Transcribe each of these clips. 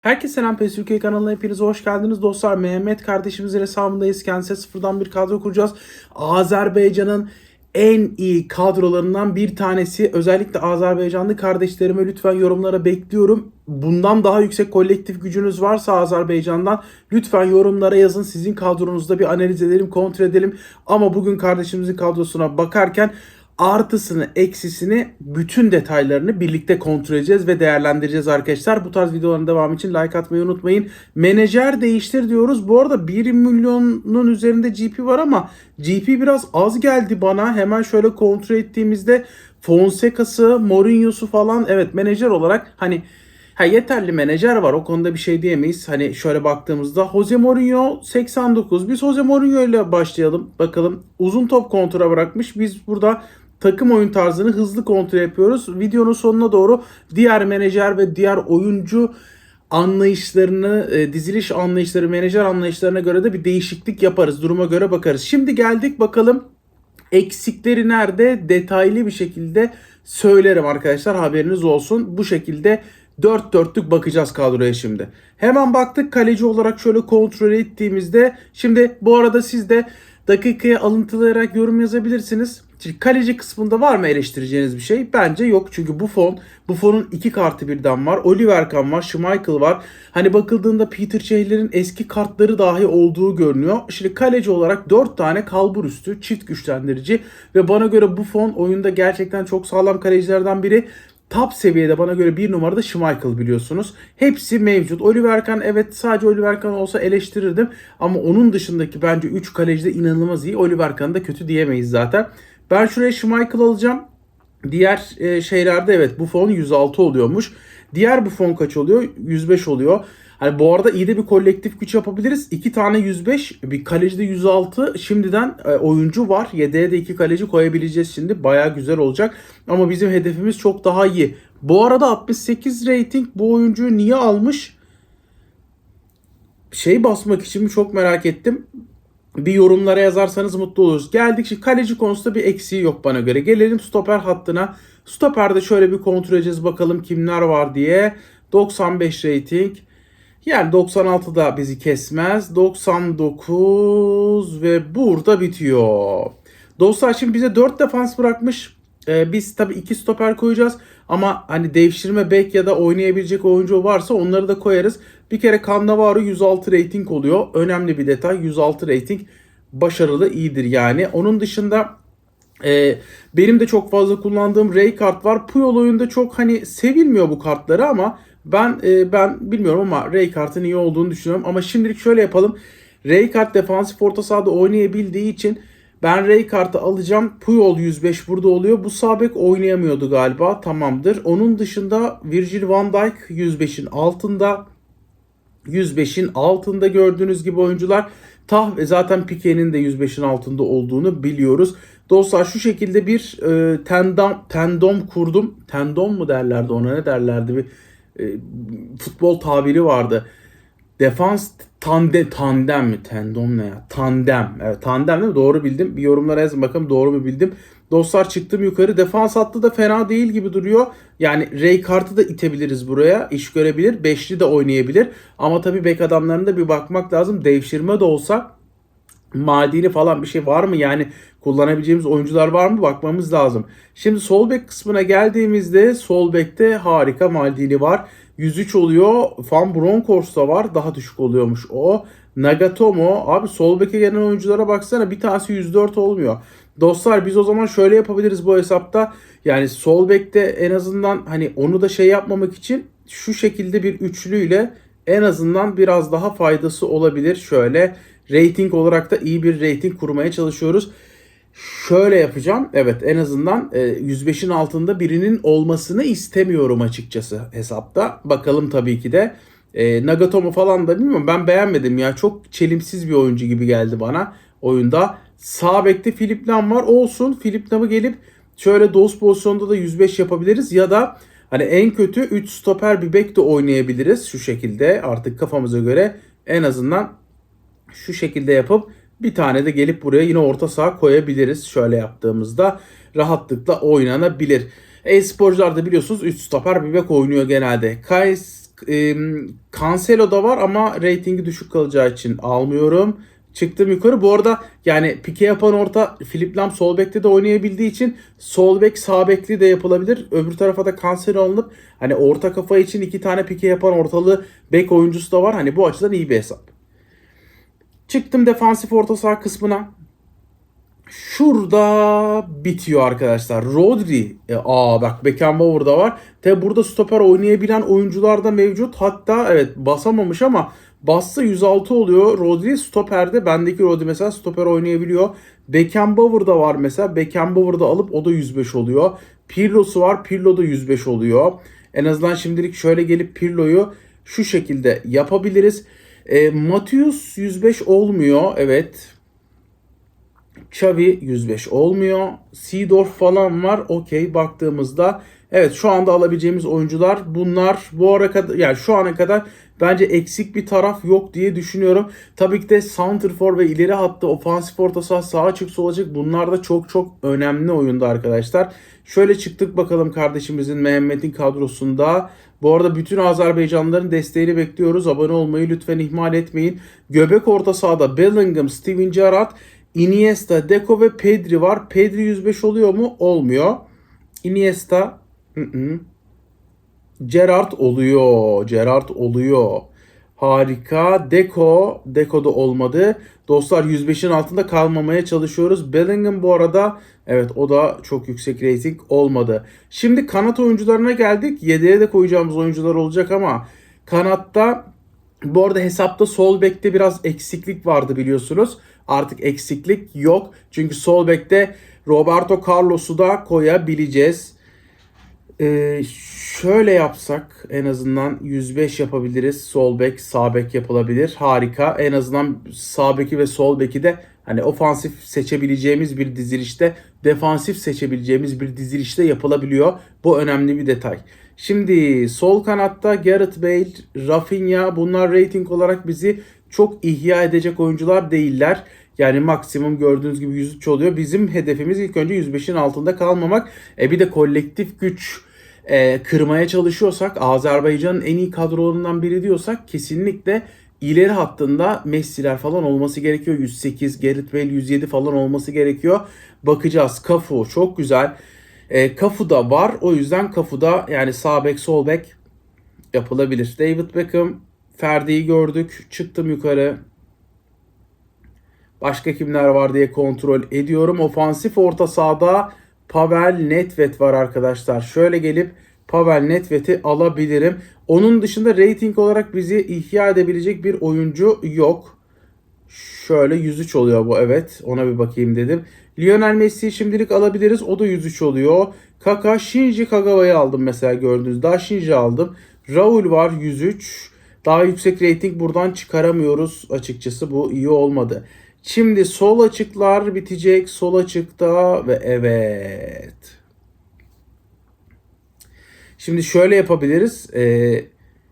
Herkese selam PES Türkiye kanalına hepiniz hoş geldiniz dostlar. Mehmet kardeşimizin hesabındayız. Kendisine sıfırdan bir kadro kuracağız. Azerbaycan'ın en iyi kadrolarından bir tanesi. Özellikle Azerbaycanlı kardeşlerime lütfen yorumlara bekliyorum. Bundan daha yüksek kolektif gücünüz varsa Azerbaycan'dan lütfen yorumlara yazın. Sizin kadronuzda bir analiz edelim, kontrol edelim. Ama bugün kardeşimizin kadrosuna bakarken artısını, eksisini, bütün detaylarını birlikte kontrol edeceğiz ve değerlendireceğiz arkadaşlar. Bu tarz videoların devamı için like atmayı unutmayın. Menajer değiştir diyoruz. Bu arada 1 milyonun üzerinde GP var ama GP biraz az geldi bana. Hemen şöyle kontrol ettiğimizde Fonseca'sı, Mourinho'su falan evet menajer olarak hani Ha yeterli menajer var o konuda bir şey diyemeyiz. Hani şöyle baktığımızda Jose Mourinho 89. Biz Jose Mourinho ile başlayalım. Bakalım uzun top kontra bırakmış. Biz burada takım oyun tarzını hızlı kontrol yapıyoruz. Videonun sonuna doğru diğer menajer ve diğer oyuncu anlayışlarını, e, diziliş anlayışları, menajer anlayışlarına göre de bir değişiklik yaparız. Duruma göre bakarız. Şimdi geldik bakalım eksikleri nerede detaylı bir şekilde söylerim arkadaşlar haberiniz olsun. Bu şekilde dört dörtlük bakacağız kadroya şimdi. Hemen baktık kaleci olarak şöyle kontrol ettiğimizde şimdi bu arada siz de dakikaya alıntılayarak yorum yazabilirsiniz. Şimdi kaleci kısmında var mı eleştireceğiniz bir şey? Bence yok çünkü bu fon, bu fonun iki kartı birden var. Oliver Kahn var, Schmeichel var. Hani bakıldığında Peter Çehler'in eski kartları dahi olduğu görünüyor. Şimdi kaleci olarak 4 tane kalbur üstü, çift güçlendirici ve bana göre bu fon oyunda gerçekten çok sağlam kalecilerden biri. Top seviyede bana göre bir numarada Schmeichel biliyorsunuz. Hepsi mevcut. Oliver Kahn evet sadece Oliver Kahn olsa eleştirirdim. Ama onun dışındaki bence 3 kaleci de inanılmaz iyi. Oliver Kahn'ı da kötü diyemeyiz zaten. Ben şuraya Schmeichel alacağım. Diğer e, şeylerde evet bu fon 106 oluyormuş. Diğer bu fon kaç oluyor? 105 oluyor. Hani bu arada iyi de bir kolektif güç yapabiliriz. 2 tane 105, bir kalecide 106. Şimdiden e, oyuncu var. Yedeğe de 2 kaleci koyabileceğiz şimdi. Baya güzel olacak. Ama bizim hedefimiz çok daha iyi. Bu arada 68 rating bu oyuncuyu niye almış? Şey basmak için mi çok merak ettim. Bir yorumlara yazarsanız mutlu oluruz. Geldik şimdi kaleci konusunda bir eksiği yok bana göre. Gelelim stoper hattına. Stoperde şöyle bir kontrol edeceğiz bakalım kimler var diye. 95 rating. Yani 96 da bizi kesmez. 99 ve burada bitiyor. Dostlar şimdi bize 4 defans bırakmış. Ee, biz tabii 2 stoper koyacağız. Ama hani devşirme bek ya da oynayabilecek oyuncu varsa onları da koyarız. Bir kere Cannavaro 106 rating oluyor. Önemli bir detay. 106 rating başarılı iyidir yani. Onun dışında e, benim de çok fazla kullandığım Ray kart var. Puyol oyunda çok hani sevilmiyor bu kartları ama ben e, ben bilmiyorum ama Ray kartın iyi olduğunu düşünüyorum. Ama şimdilik şöyle yapalım. Ray kart defansif orta sahada oynayabildiği için ben Ray kartı alacağım. Puyol 105 burada oluyor. Bu sabek oynayamıyordu galiba. Tamamdır. Onun dışında Virgil van Dijk 105'in altında. 105'in altında gördüğünüz gibi oyuncular. Tah ve zaten Pique'nin de 105'in altında olduğunu biliyoruz. Dostlar şu şekilde bir e, tendom, tendom kurdum. Tendom mu derlerdi ona ne derlerdi bir futbol tabiri vardı. Defans tande, tandem mi? Tendom ne ya? Tandem. Evet tandem değil mi? Doğru bildim. Bir yorumlara yazın bakalım doğru mu bildim. Dostlar çıktım yukarı. Defans hattı da fena değil gibi duruyor. Yani Ray kartı da itebiliriz buraya. İş görebilir. Beşli de oynayabilir. Ama tabii bek adamlarına bir bakmak lazım. Devşirme de olsa madeni falan bir şey var mı? Yani kullanabileceğimiz oyuncular var mı? Bakmamız lazım. Şimdi sol bek kısmına geldiğimizde sol bekte harika Maldini var. 103 oluyor. Van Bronckhorst da var. Daha düşük oluyormuş o. Nagatomo. Abi sol beke gelen oyunculara baksana bir tanesi 104 olmuyor. Dostlar biz o zaman şöyle yapabiliriz bu hesapta. Yani sol bekte en azından hani onu da şey yapmamak için şu şekilde bir üçlüyle en azından biraz daha faydası olabilir. Şöyle rating olarak da iyi bir rating kurmaya çalışıyoruz. Şöyle yapacağım. Evet en azından 105'in altında birinin olmasını istemiyorum açıkçası hesapta. Bakalım tabii ki de. E, Nagatomo falan da bilmiyorum ben beğenmedim ya. Çok çelimsiz bir oyuncu gibi geldi bana oyunda. Sağ bekte Filip Lam var. Olsun Filip Lam'ı gelip şöyle dos pozisyonda da 105 yapabiliriz. Ya da hani en kötü 3 stoper bir bek de oynayabiliriz. Şu şekilde artık kafamıza göre en azından şu şekilde yapıp bir tane de gelip buraya yine orta saha koyabiliriz. Şöyle yaptığımızda rahatlıkla oynanabilir. E-sporcular da biliyorsunuz 3 stoper bir bek oynuyor genelde. Kays e, Cancelo da var ama reytingi düşük kalacağı için almıyorum. Çıktım yukarı. Bu arada yani pike yapan orta Philip Lam sol bekte de oynayabildiği için sol bek sağ bekli de yapılabilir. Öbür tarafa da Cancelo alınıp hani orta kafa için iki tane pike yapan ortalı bek oyuncusu da var. Hani bu açıdan iyi bir hesap. Çıktım defansif orta saha kısmına. Şurada bitiyor arkadaşlar. Rodri. E, aa bak Beckenbauer da var. Tabi burada stoper oynayabilen oyuncular da mevcut. Hatta evet basamamış ama bassa 106 oluyor. Rodri stoperde. Bendeki Rodri mesela stoper oynayabiliyor. Beckenbauer da var mesela. Beckenbauer da alıp o da 105 oluyor. Pirlo'su var. Pirlo da 105 oluyor. En azından şimdilik şöyle gelip Pirlo'yu şu şekilde yapabiliriz. E, Matius 105 olmuyor. Evet. Xavi 105 olmuyor. Seedorf falan var. Okey baktığımızda evet şu anda alabileceğimiz oyuncular bunlar. Bu ara kadar yani şu ana kadar bence eksik bir taraf yok diye düşünüyorum. Tabii ki de Santrfor ve ileri hattı ofansif orta saha sağ açık sol açık bunlar da çok çok önemli oyunda arkadaşlar. Şöyle çıktık bakalım kardeşimizin Mehmet'in kadrosunda. Bu arada bütün Azerbaycanlıların desteğini bekliyoruz. Abone olmayı lütfen ihmal etmeyin. Göbek orta sahada Bellingham, Steven Gerrard, Iniesta, Deco ve Pedri var. Pedri 105 oluyor mu? Olmuyor. Iniesta hı hı. Gerrard oluyor. Gerrard oluyor. Harika. Deco. Deco da olmadı. Dostlar 105'in altında kalmamaya çalışıyoruz. Bellingham bu arada evet o da çok yüksek rating olmadı. Şimdi kanat oyuncularına geldik. Yedeğe de koyacağımız oyuncular olacak ama kanatta bu arada hesapta sol bekte biraz eksiklik vardı biliyorsunuz. Artık eksiklik yok. Çünkü sol bekte Roberto Carlos'u da koyabileceğiz. Ee, şöyle yapsak en azından 105 yapabiliriz. Sol bek, sağ bek yapılabilir. Harika. En azından sağ beki ve sol beki de hani ofansif seçebileceğimiz bir dizilişte, defansif seçebileceğimiz bir dizilişte yapılabiliyor. Bu önemli bir detay. Şimdi sol kanatta Gareth Bale, Rafinha bunlar rating olarak bizi çok ihya edecek oyuncular değiller. Yani maksimum gördüğünüz gibi 103 oluyor. Bizim hedefimiz ilk önce 105'in altında kalmamak. E bir de kolektif güç e, kırmaya çalışıyorsak Azerbaycan'ın en iyi kadrolarından biri diyorsak kesinlikle ileri hattında Messi'ler falan olması gerekiyor. 108, Gareth Bale 107 falan olması gerekiyor. Bakacağız. Kafu çok güzel. E, Kafu da var. O yüzden Kafu'da yani sağ bek sol bek yapılabilir. David Beckham, Ferdi'yi gördük. Çıktım yukarı. Başka kimler var diye kontrol ediyorum. Ofansif orta sahada Pavel Nedved var arkadaşlar. Şöyle gelip Pavel Nedved'i alabilirim. Onun dışında rating olarak bizi ihya edebilecek bir oyuncu yok. Şöyle 103 oluyor bu evet. Ona bir bakayım dedim. Lionel Messi'yi şimdilik alabiliriz. O da 103 oluyor. Kaka, Shinji Kagawa'yı aldım mesela gördüğünüz. Daha Shinji aldım. Raul var 103. Daha yüksek rating buradan çıkaramıyoruz açıkçası. Bu iyi olmadı. Şimdi sol açıklar bitecek. Sol açıkta ve evet. Şimdi şöyle yapabiliriz. Ee,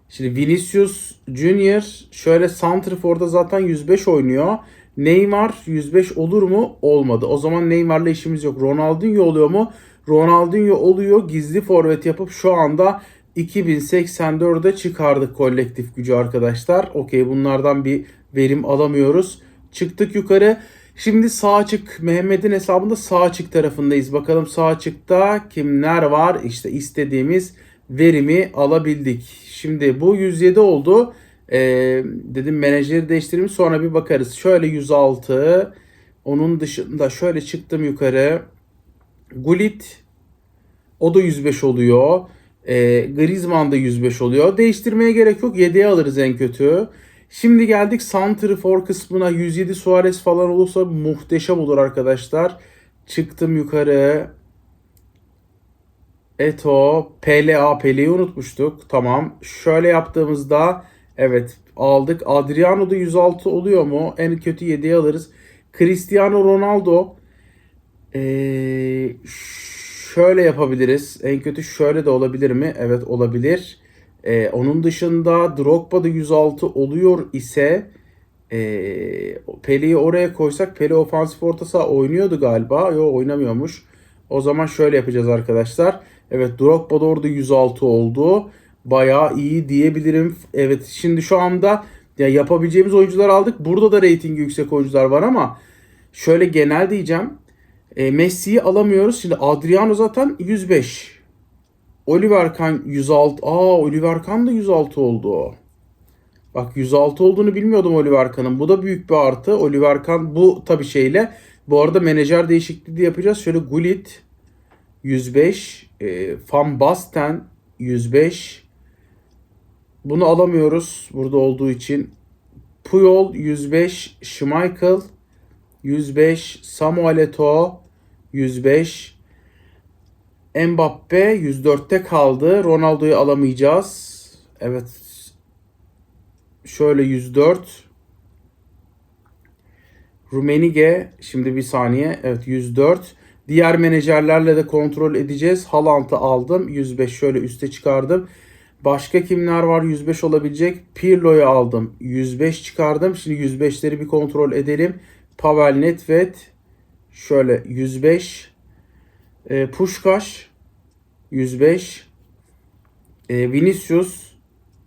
şimdi Vinicius Junior şöyle Santrifor'da zaten 105 oynuyor. Neymar 105 olur mu? Olmadı. O zaman Neymar'la işimiz yok. Ronaldinho oluyor mu? Ronaldinho oluyor. Gizli forvet yapıp şu anda 2084'e çıkardık kolektif gücü arkadaşlar. Okey bunlardan bir verim alamıyoruz. Çıktık yukarı. Şimdi sağ açık Mehmet'in hesabında sağ açık tarafındayız. Bakalım sağ açıkta kimler var? İşte istediğimiz verimi alabildik. Şimdi bu 107 oldu. Ee, dedim menajeri değiştireyim sonra bir bakarız. Şöyle 106. Onun dışında şöyle çıktım yukarı. Gullit o da 105 oluyor. Ee, Griezmann da 105 oluyor. Değiştirmeye gerek yok. 7'ye alırız en kötü. Şimdi geldik Santrifor kısmına 107 Suarez falan olursa muhteşem olur arkadaşlar. Çıktım yukarı. Eto, PLA, Pele'yi unutmuştuk. Tamam. Şöyle yaptığımızda evet aldık. Adriano da 106 oluyor mu? En kötü 7'ye alırız. Cristiano Ronaldo ee, şöyle yapabiliriz. En kötü şöyle de olabilir mi? Evet olabilir. Ee, onun dışında Drogba'da 106 oluyor ise e, Pele'yi oraya koysak Pele ofansif orta saha oynuyordu galiba. Yok oynamıyormuş. O zaman şöyle yapacağız arkadaşlar. Evet Drogba da orada 106 oldu. bayağı iyi diyebilirim. Evet şimdi şu anda ya yapabileceğimiz oyuncular aldık. Burada da reytingi yüksek oyuncular var ama şöyle genel diyeceğim. E, Messi'yi alamıyoruz. Şimdi Adriano zaten 105. Oliver Kahn 106. Aa Oliver Kahn da 106 oldu. Bak 106 olduğunu bilmiyordum Oliver Kahn'ın. Bu da büyük bir artı. Oliver Kahn bu tabi şeyle. Bu arada menajer değişikliği de yapacağız. Şöyle Gullit 105. E, Van Basten 105. Bunu alamıyoruz burada olduğu için. Puyol 105. Schmeichel 105. Samuel Eto'o 105. Mbappe 104'te kaldı. Ronaldo'yu alamayacağız. Evet. Şöyle 104. Rumenige şimdi bir saniye. Evet 104. Diğer menajerlerle de kontrol edeceğiz. Haaland'ı aldım. 105 şöyle üste çıkardım. Başka kimler var 105 olabilecek? Pirlo'yu aldım. 105 çıkardım. Şimdi 105'leri bir kontrol edelim. Pavel Nedved şöyle 105. E, Pushkaş 105. E, Vinicius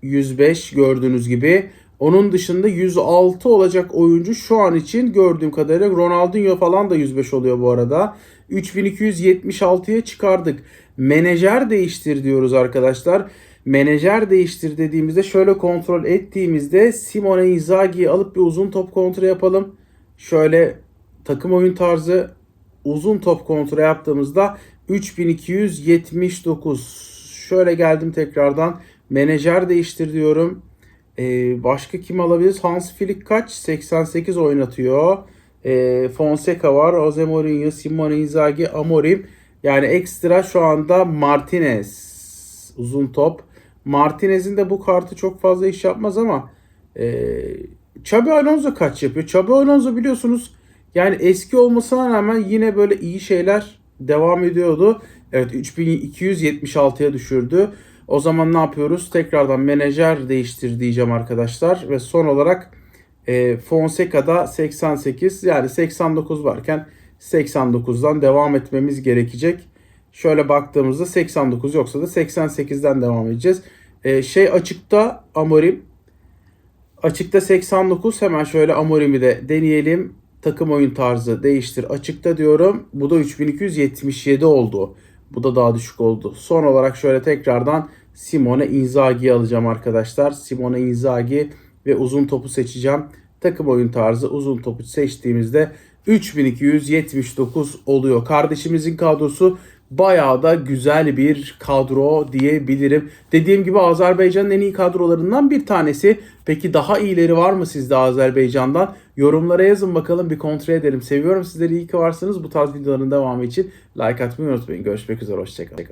105 gördüğünüz gibi. Onun dışında 106 olacak oyuncu şu an için gördüğüm kadarıyla Ronaldinho falan da 105 oluyor bu arada. 3276'ya çıkardık. Menajer değiştir diyoruz arkadaşlar. Menajer değiştir dediğimizde şöyle kontrol ettiğimizde Simone Inzaghi'yi alıp bir uzun top kontrol yapalım. Şöyle takım oyun tarzı uzun top kontrol yaptığımızda 3279. Şöyle geldim tekrardan. Menajer değiştir diyorum. Ee, başka kim alabiliriz? Hans Flick kaç? 88 oynatıyor. Ee, Fonseca var. Jose Mourinho, Simone Inzaghi, Amorim. Yani ekstra şu anda Martinez. Uzun top. Martinez'in de bu kartı çok fazla iş yapmaz ama e, Xabi Alonso kaç yapıyor? Xabi Alonso biliyorsunuz yani eski olmasına rağmen yine böyle iyi şeyler devam ediyordu. Evet 3276'ya düşürdü. O zaman ne yapıyoruz? Tekrardan menajer değiştir diyeceğim arkadaşlar. Ve son olarak e, Fonseca'da 88 yani 89 varken 89'dan devam etmemiz gerekecek. Şöyle baktığımızda 89 yoksa da 88'den devam edeceğiz. E, şey açıkta Amorim. Açıkta 89 hemen şöyle Amorim'i de deneyelim. Takım oyun tarzı değiştir açıkta diyorum. Bu da 3277 oldu. Bu da daha düşük oldu. Son olarak şöyle tekrardan Simone Inzaghi'yi alacağım arkadaşlar. Simone Inzaghi ve uzun topu seçeceğim. Takım oyun tarzı uzun topu seçtiğimizde 3279 oluyor. Kardeşimizin kadrosu bayağı da güzel bir kadro diyebilirim. Dediğim gibi Azerbaycan'ın en iyi kadrolarından bir tanesi. Peki daha iyileri var mı sizde Azerbaycan'dan? Yorumlara yazın bakalım bir kontrol edelim. Seviyorum sizleri iyi ki varsınız. Bu tarz videoların devamı için like atmayı unutmayın. Görüşmek üzere. Hoşçakalın.